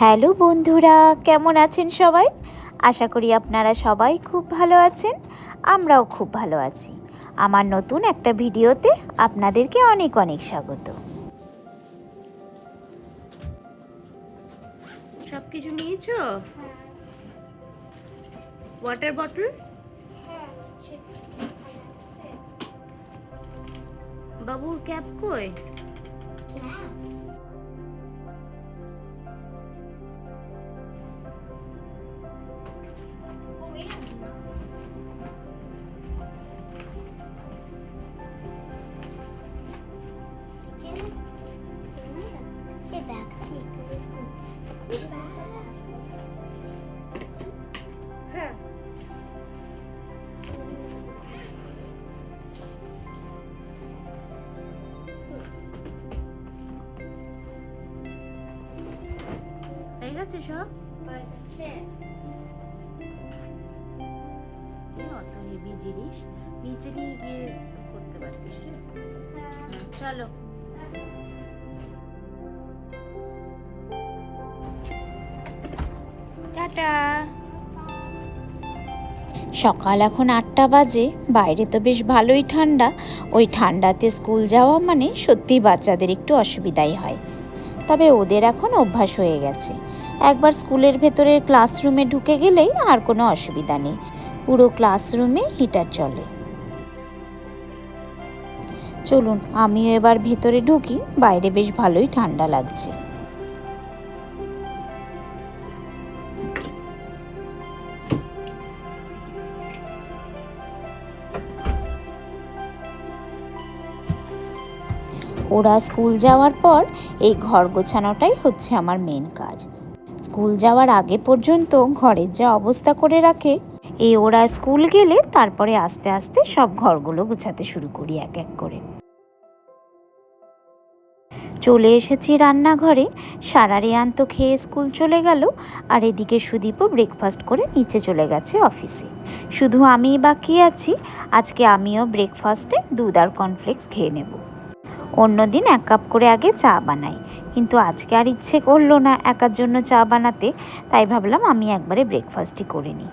Hello বন্ধুরা কেমন আছেন সবাই? আশা করি আপনারা সবাই খুব ভালো আছেন আমরাও খুব ভালো আছি। আমার নতুন একটা ভিডিওতে আপনাদেরকে অনেক অনেক স্বাগত। সব কিছু নিয়েছো? ওয়াটার বটল বাবুর ক্যাপ কই? হয়ে গেছে সব অত হেভি জিনিস। নিচে নিয়ে গিয়ে করতে পারতিস চলো। টাটা। সকাল এখন আটটা বাজে। বাইরে তো বেশ ভালোই ঠান্ডা। ওই ঠান্ডাতে স্কুল যাওয়া মানে সত্যিই বাচ্চাদের একটু অসুবিধাই হয়। তবে ওদের এখন অভ্যাস হয়ে গেছে। একবার স্কুলের ভেতরের ক্লাসরুমে ঢুকে গেলেই আর কোনো অসুবিধা নেই। পুরো ক্লাসরুমে হিটার চলে। চলুন, আমিও এবার ভেতরে ঢুকি। বাইরে বেশ ভালোই ঠান্ডা লাগছে। ওরা স্কুল যাওয়ার পর এই ঘর গোছানোটাই হচ্ছে আমার মেন কাজ। স্কুল যাওয়ার আগে পর্যন্ত ঘরের যা অবস্থা করে রাখে, এই ওরা স্কুল গেলে তারপরে আস্তে আস্তে সব ঘরগুলো গুছাতে শুরু করি এক এক করে। চলে এসেছি রান্নাঘরে সারা রেয়ান তো খেয়ে স্কুল চলে গেল, আর এদিকে সুদীপও ব্রেকফাস্ট করে নিচে চলে গেছে অফিসে শুধু আমিই বাকি আছি, আজকে আমিও ব্রেকফাস্টে দুধ আর কর্নফ্লেক্স খেয়ে নেব। অন্যদিন এক কাপ করে আগে চা বানাই। কিন্তু আজকে আর ইচ্ছে করল না একার জন্য চা বানাতে, তাই ভাবলাম আমি একবারে ব্রেকফাস্টই করে নিই।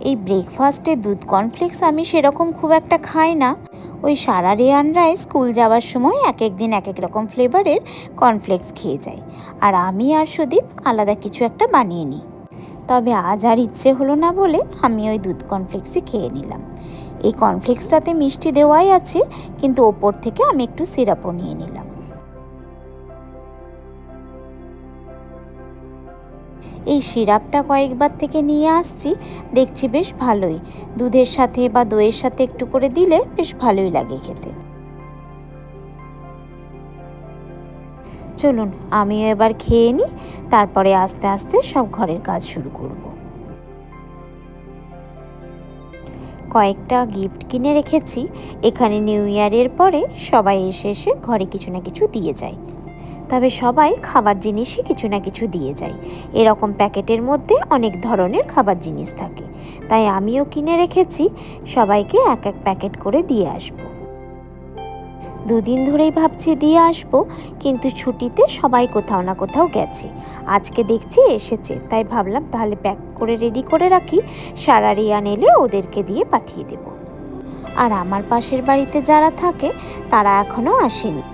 এই ব্রেকফাস্টে দুধ কর্নফ্লেক্স আমি সেরকম খুব একটা খাই না। ওই সারা রেয়ানরাই স্কুল যাওয়ার সময় এক এক দিন এক এক রকম ফ্লেভারের কর্নফ্লেক্স খেয়ে যায় আর আমি আর সুদীপ আলাদা কিছু একটা বানিয়ে নিই। তবে আজ আর ইচ্ছে হলো না বলে আমি ওই দুধ কর্নফ্লেক্সই খেয়ে নিলাম। এই কর্নফ্লেক্সটাতে মিষ্টি দেওয়াই আছে, কিন্তু ওপর থেকে আমি একটু সিরাপও নিয়ে নিলাম। এই সিরাপটা কয়েকবার থেকে নিয়ে আসছি, দেখছি বেশ ভালোই। দুধের সাথে বা দইয়ের সাথে একটু করে দিলে বেশ ভালোই লাগে খেতে। চলুন, আমিও এবার খেয়ে নিই, তারপরে আস্তে আস্তে সব ঘরের কাজ শুরু করব। কয়েকটা গিফট কিনে রেখেছি। এখানে নিউ ইয়ারের পরে সবাই এসে এসে ঘরে কিছু না কিছু দিয়ে যায়। তবে সবাই খাবার জিনিসই কিছু না কিছু দিয়ে যায়। এরকম প্যাকেটের মধ্যে অনেক ধরনের খাবার জিনিস থাকে। তাই আমিও কিনে রেখেছি। সবাইকে এক এক প্যাকেট করে দিয়ে আসব। দুদিন ধরেই ভাবছি দিয়ে আসব, কিন্তু ছুটিতে সবাই কোথাও না কোথাও গেছে। আজকে দেখছি এসেছে, তাই ভাবলাম তাহলে প্যাক করে রেডি করে রাখি, সারা রিয়ান এলে ওদেরকে দিয়ে পাঠিয়ে দেব। আর আমার পাশের বাড়িতে যারা থাকে, তারা এখনও আসেনি।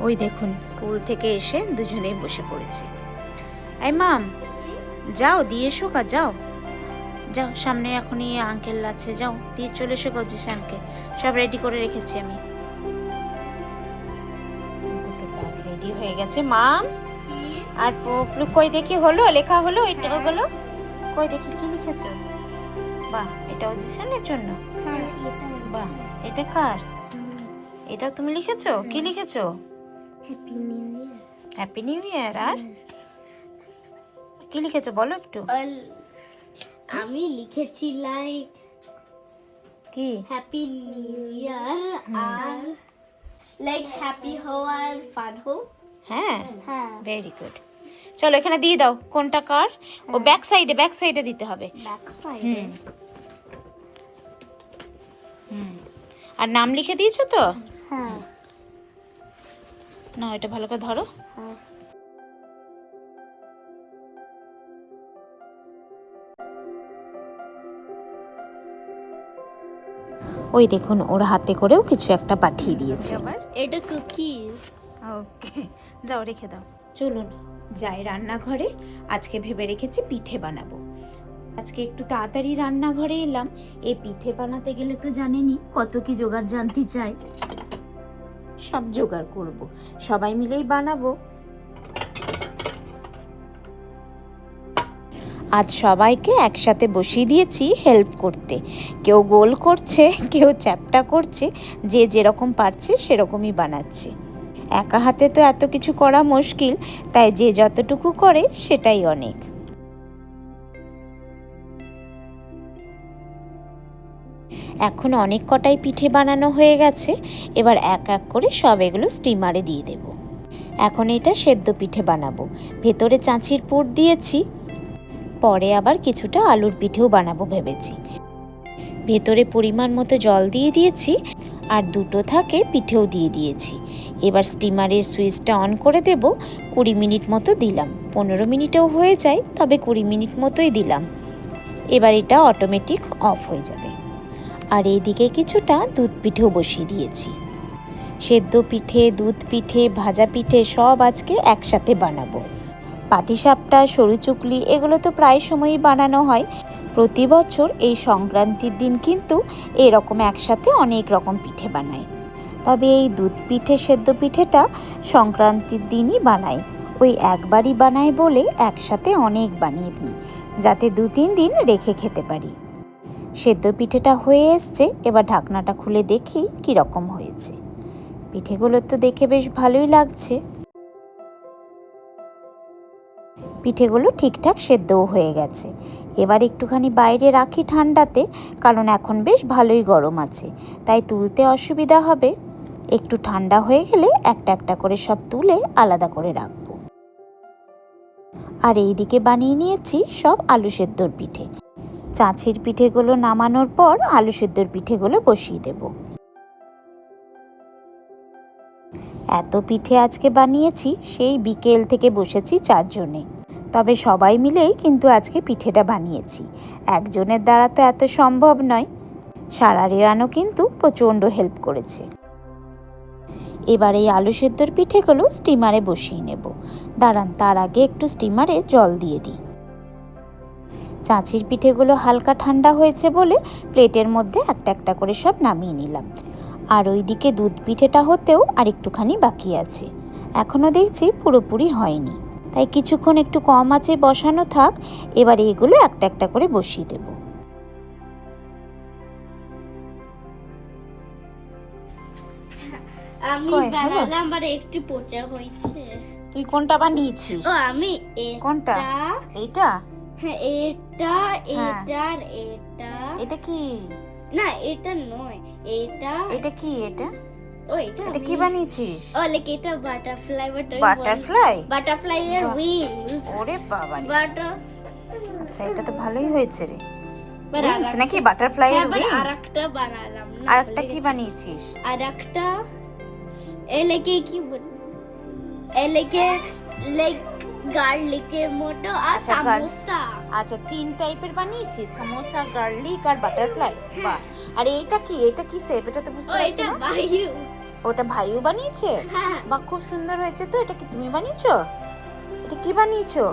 ওই দেখুন, স্কুল থেকে এসে দুজনেই বসে পড়েছে। এই মাম, যাও, দিয়ে এসো কা যাও। যাও, সামনে এখনই আঙ্কেল আছে, যাও, দিয়ে চলে এসো গজি শ্যামকে সব রেডি করে রেখেছি আমি। হয়ে গেছে মাম আর পোকলু কই দেখি হলো লেখা হলো এটা হলো। কই দেখি কি লিখেছো? বাহ এটা অজিশনের জন্য। বাহ এটা কার? এটাও তুমি লিখেছো? কি লিখেছো? Happy new year happy new year আর? কি লিখেছো বলো একটু? আমি লিখেছি লাইক কি? হ্যাপি নিউ ইয়ার আর লাইক হ্যাপি হো আর ফান হো হ্যাঁ? ভেরি গুড চলো এখানে দিয়ে দাও কোনটা কার? ও ব্যাক সাইডে ব্যাক সাইডে দিতে হবে। হুম। হুম। আর নাম লিখে দিয়েছ তো? হ্যাঁ। না এটা ভালো করে ধরো। হ্যাঁ। ওই দেখুন ওর হাতে করেও কিছু একটা পাঠিয়ে দিয়েছে। এটা কুকি যাও, রেখে দাও। চলুন, যাই রান্নাঘরে। আজকে ভেবে রেখেছি পিঠে বানাবো। আজকে একটু তাড়াতাড়ি রান্নাঘরে এলাম। এই পিঠে বানাতে গেলে তো জানেনই কত কি জোগাড় জানতে চাই। সব জোগাড় করব। সবাই মিলেই বানাবো। আজ সবাইকে একসাথে বসিয়ে দিয়েছি হেল্প করতে। কেউ গোল করছে, কেউ চ্যাপটা করছে। যে যেরকম পারছে সেরকমই বানাচ্ছে। একা হাতে তো এত কিছু করা মুশকিল, তাই যে যতটুকু করে সেটাই অনেক। এখন অনেক কটাই পিঠে বানানো হয়ে গেছে, এবার এক এক করে সব এগুলো স্টিমারে দিয়ে দেব। এখন এটা সেদ্ধ পিঠে বানাবো। ভেতরে চাঁচির পুর দিয়েছি, পরে আবার কিছুটা আলুর পিঠেও বানাবো ভেবেছি। ভেতরে পরিমাণ মতো জল দিয়ে দিয়েছি, আর দুটো থাকে পিঠেও দিয়ে দিয়েছি। এবার স্টিমারের সুইচটা অন করে দেব, কুড়ি মিনিট মতো দিলাম। পনেরো মিনিটেও হয়ে যায়, তবে কুড়ি মিনিট মতোই দিলাম। এবার এটা অটোমেটিক অফ হয়ে যাবে। আর এইদিকে কিছুটা দুধ পিঠেও বসিয়ে দিয়েছি। সেদ্ধ পিঠে, দুধ পিঠে, ভাজা পিঠে সব আজকে একসাথে বানাবো। পাটিসাপটা সরু চুকলি, এগুলো তো প্রায় সময়ই বানানো হয়। প্রতি বছর এই সংক্রান্তির দিন কিন্তু এরকম একসাথে অনেক রকম পিঠে বানাই। তবে এই দুধ পিঠে সেদ্ধ পিঠেটা সংক্রান্তির দিনই বানাই। ওই একবারই বানাই বলে একসাথে অনেক বানিয়ে নিই যাতে দু তিন দিন রেখে খেতে পারি। সেদ্ধ পিঠেটা হয়ে এসছে, এবার ঢাকনাটা খুলে দেখি কী রকম হয়েছে। পিঠেগুলো তো দেখে বেশ ভালোই লাগছে। পিঠেগুলো ঠিকঠাক সেদ্ধও হয়ে গেছে। এবার একটুখানি বাইরে রাখি ঠান্ডাতে, কারণ এখন বেশ ভালোই গরম আছে, তাই তুলতে অসুবিধা হবে। একটু ঠান্ডা হয়ে গেলে একটা একটা করে সব তুলে আলাদা করে রাখব। আর এইদিকে বানিয়ে নিয়েছি সব আলু সেদ্ধর পিঠে। চাঁচির পিঠেগুলো নামানোর পর আলু সেদ্ধর পিঠেগুলো বসিয়ে দেব। এত পিঠে আজকে বানিয়েছি, সেই বিকেল থেকে বসেছি চারজনে। তবে সবাই মিলেই কিন্তু আজকে পিঠেটা বানিয়েছি। একজনের দ্বারা তো এত সম্ভব নয়। সারা রেয়ানো কিন্তু প্রচণ্ড হেল্প করেছে। এবার এই আলু সেদ্ধর পিঠেগুলো স্টিমারে বসিয়ে নেব। দাঁড়ান, তার আগে একটু স্টিমারে জল দিয়ে দিই। চাঁচির পিঠেগুলো হালকা ঠান্ডা হয়েছে বলে প্লেটের মধ্যে একটা একটা করে সব নামিয়ে নিলাম। আর ওইদিকে দুধ পিঠেটা হতেও আর একটুখানি বাকি আছে। এখনও দেখছি পুরোপুরি হয়নি। তাই কিছুক্ষণ একটু কম আছে বসানো থাক, এবার এগুলো একটা একটা করে বসিয়ে দেব। আমি হলো? বানালাম একটু পচা হয়েছে। তুই কোনটা বানিয়েছিস? ও আমি কোনটা? এটা এইটা? হ্যাঁ এটা হ্যাঁ। এটা এটা। এটা কি? না এটা নয় এটা এটা কি এটা? ও এটা এটা কি বানিয়েছিস? ও লাইক এটা বাটারফ্লাই বাটারফ্লাই বাটারফ্লাই এর উইংস ওরে বাবা বাটার আচ্ছা এটা তো ভালোই হয়েছে রে। উইংস নাকি বাটারফ্লাই এর হ্যাঁ উইংস আরেকটা বানালাম না আর একটা কি বানিয়েছিস? আরেকটা এলাকে কি বল এলাকে লাইক গার্লিকের মতো আর আচ্ছা, সামোসা। আচ্ছা তিন টাইপের বানিয়েছিস সামোসা গার্লিক আর বাটারফ্লাই। হ্যাঁ। বাহ। আর এটা কি? এটা কি শেপ এটা তো বুঝতে পারছি না। বায়ু। ওটা ভাইও বানিয়েছে? হ্যাঁ। বাহ খুব সুন্দর হয়েছে তো। এটা কি তুমি বানিয়েছো? এটা কি বানিয়েছো?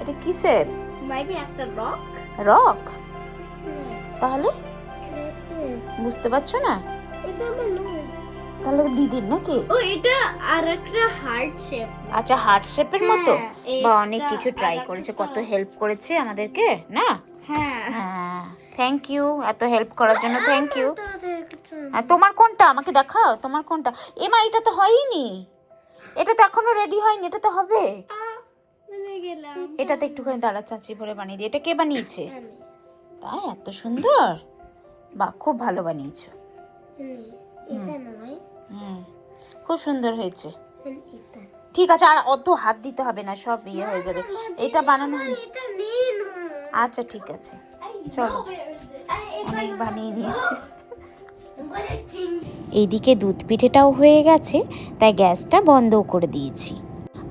এটা কি শেপ মাইবি একটা রক রক তাহলে? বুঝতে পারছ না? এটা আমার তাহলে দিদির নাকি? ও এটা আরেকটা হার্ট শেপ আচ্ছা হার্ট শেপের মতো? হ্যাঁ, বা অনেক কিছু ট্রাই করেছে কত হেল্প করেছে আমাদেরকে না? হ্যাঁ। হ্যাঁ থ্যাংক ইউ এত হেল্প করার জন্য থ্যাংক ইউ আর তোমার কোনটা? আমাকে দেখাও তোমার কোনটা? এমা এটা তো হয়নি। এটা তো এখনও রেডি হয়নি এটা তো হবে। এটা তো একটুখানি দাঁড়া চাচি ভরে বানিয়ে দিয়ে এটা কে বানিয়েছে? তাই এত সুন্দর? বাহ খুব ভালো বানিয়েছো। খুব সুন্দর হয়েছে। ঠিক আছে আর অত হাত দিতে হবে না সব ইয়ে হয়ে যাবে। এটা বানানো আচ্ছা ঠিক আছে। চলো। অনেক বানিয়ে নিয়েছি। এইদিকে দুধ পিঠেটাও হয়ে গেছে তাই গ্যাসটা বন্ধও করে দিয়েছি।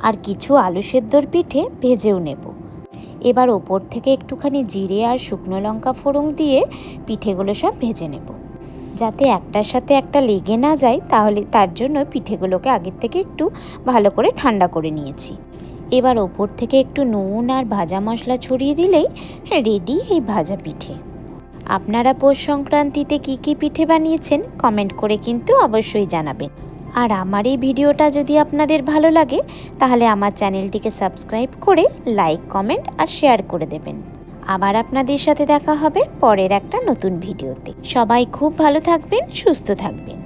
আর কিছু আলু সেদ্ধর পিঠে ভেজেও নেব। এবার ওপর থেকে একটুখানি জিরে আর শুকনো লঙ্কা ফোড়ন দিয়ে পিঠেগুলো সব ভেজে নেব। যাতে একটার সাথে একটা লেগে না যায়, তাহলে তার জন্য পিঠেগুলোকে আগের থেকে একটু ভালো করে ঠান্ডা করে নিয়েছি। এবার ওপর থেকে একটু নুন আর ভাজা মশলা ছড়িয়ে দিলেই রেডি এই ভাজা পিঠে। আপনারা পৌষ সংক্রান্তিতে কী কী পিঠে বানিয়েছেন, কমেন্ট করে কিন্তু অবশ্যই জানাবেন। আর আমার এই ভিডিওটা যদি আপনাদের ভালো লাগে, তাহলে আমার চ্যানেলটিকে সাবস্ক্রাইব করে লাইক, কমেন্ট আর শেয়ার করে দেবেন। আবার আপনাদের সাথে দেখা হবে পরের একটা নতুন ভিডিওতে। সবাই খুব ভালো থাকবেন, সুস্থ থাকবেন।